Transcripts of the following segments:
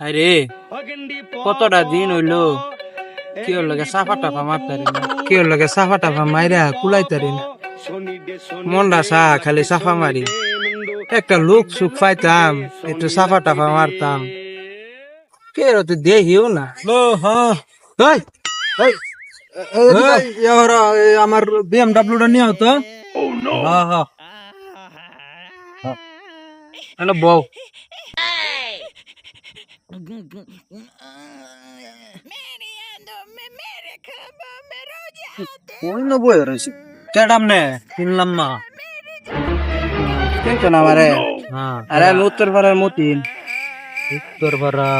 আরে কতটা দিন হইল কি ওর লগে সাফা টাফা মারতারি না কি ওর লগে সাফা টাফা মাইরা কুলাইতারি না মনটা সা খালি সাফা মারি একটা লোক সুখ পাইতাম একটু সাফা টাফা মারতাম কে রে তুই দেখিও না লো হ্যাঁ আমার বিএমডাব্লিউটা নিয়ে হতো হ্যাঁ হ্যাঁ এনে বউ ওই না বই রয়েছে কেডাম নে কিনলাম না কিন্তু না মারে হ্যাঁ আরে আমি উত্তর পাড়ার মতিন উত্তর পাড়া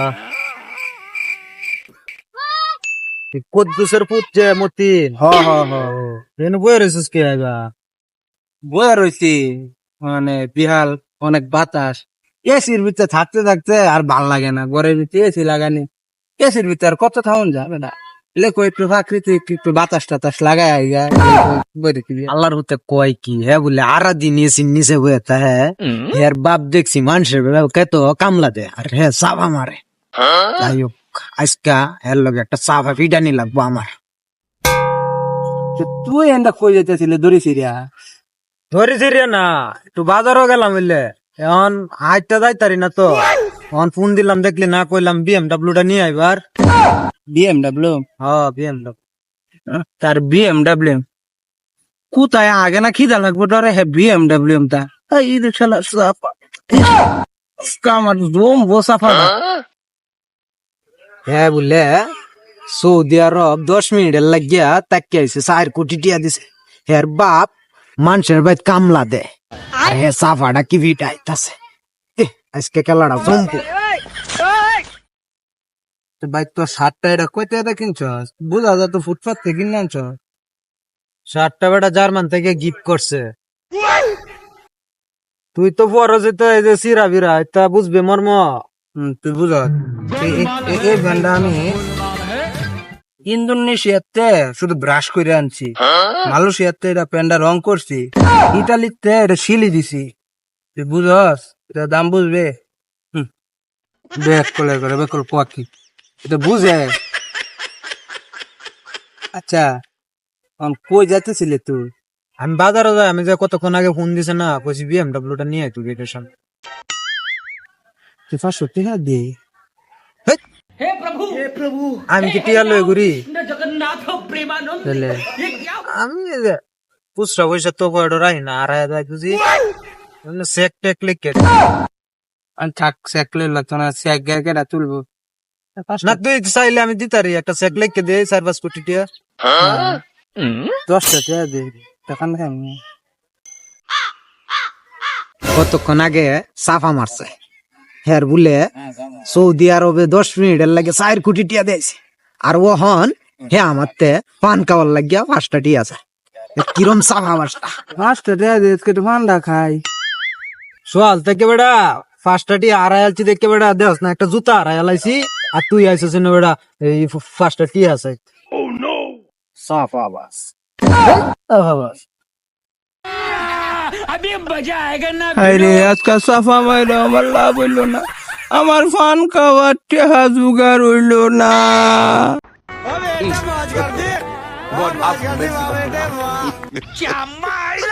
কদ্দুসের পুত যে মতিন হ হ হ এনে বই রয়েছিস কে আইবা বয়ে রয়েছি মানে বিহাল অনেক বাতাস এসির ভিতরে থাকতে থাকতে আর ভালো লাগে না ঘরের ভিতরে এসি লাগানি। এসির ভিতরে আর কত থাকুন যাবে না। লেখো একটু প্রাকৃতিক একটু বাতাস টাতাস লাগাই আইগা আল্লাহর হতে কয় কি হ্যাঁ বলে আরা দিন এসি নিচে বয়ে তা হ্যাঁ। এর বাপ দেখছি মানুষের কে তো কামলা দে আর হ্যাঁ চাপা মারে। যাই হোক আজকা এর লগে একটা চাপা পিটানি লাগবো আমার। তুই এন্ডা কই যেতেছিলি দড়ি সিরিয়া ধরেছি রে না একটু বাজারও গেলাম বুঝলে এখন হাইটটা যাইতারি না তো। এখন ফোন দিলাম দেখলি না কইলাম বিএমডাব্লিউটা নিয়ে আইবার। বিএমডাব্লিউ হ্যাঁ বিএমডাব্লিউ তার বিএমডাব্লিউ কোথায়? আগে না খিদা লাগবে তোরে হে বিএমডাব্লিউ তা এই শালা সাফা। কামার জুম বসাফা হ্যাঁ বললে সৌদি আরব দশ মিনিটের লাগিয়া তাকে আইসে চার কোটি টিয়া দিছে। হের বাপ মানুষের বাইত কামলা দে। আর সাফাটা কি ভিটাইতাছে আজকে খেলাটা জম্পু ভাই তো সাতটা এটা কইতে এটা কিনছস? বুঝা যা তো ফুটপাত থেকে কিনে আনছ। সাতটা বেটা জার্মান থেকে গিফট করছে। তুই তো বড় যেত এই যে সিরা বিরা এটা বুঝবে মর্ম। তুই বুঝ। এই ব্যান্ডটা আমি ইন্দোনেশিয়াতে শুধু ব্রাশ করে আনছি। মালয়েশিয়াতে এটা প্যান্ডা রং করছি। ইটালিতে এটা শিলি দিছি। তুই বুঝস এটা দাম বুঝবে? হুম। বেক করে করে বেকল পাখি এটা বুঝে। আচ্ছা কই যাইতেছিলি তুই? আমি বাজারে যাই আমি যে কতক্ষণ আগে ফোন দিছে না কইছি বিএমডাব্লিউটা নিয়ে আয় তুই গেটের সামনে। তুই পাঁচশো আমি কি টিয়া লই ঘুরি তাহলে আমি এই যে খুচরা পয়সা তো কয়টা রাখি না আর যাই বুঝি চেক টেক লিখে আর থাক সেকলে লাগতো না সেক গের গেরা তুলবো না তুই চাইলে আমি দিতারি একটা চেক লিখে দে চার পাঁচ কোটি টিয়া দশটা টাকা দে টাকা না খাই কতক্ষণ আগে সাফা মারছে হের বলে সৌদি আরবে দশ মিনিটের লাগে চার কোটি টিয়া দিয়েছে। আর ও হন হে আমার তে পান খাওয়ার লাগিয়া পাঁচটা টিয়া আছে। কিরম সাফা পাঁচটা। টাকা দে আজকে একটু ঠান্ডা খাই। সোয়াল থেকে বেড়া পাঁচটা টিয়া আড়াই আলছি দেখে বেড়া দেখ না একটা জুতা আড়াই আলাইছি আর তুই আইসিস না বেড়া এই পাঁচটা টিয়া আছে। সাফা বাস আরে আজকাল সাফা মাইলো আমার লাভ হইল না আমার ফান খাওয়ার টেহা জুগার হইল না God have mercy upon us.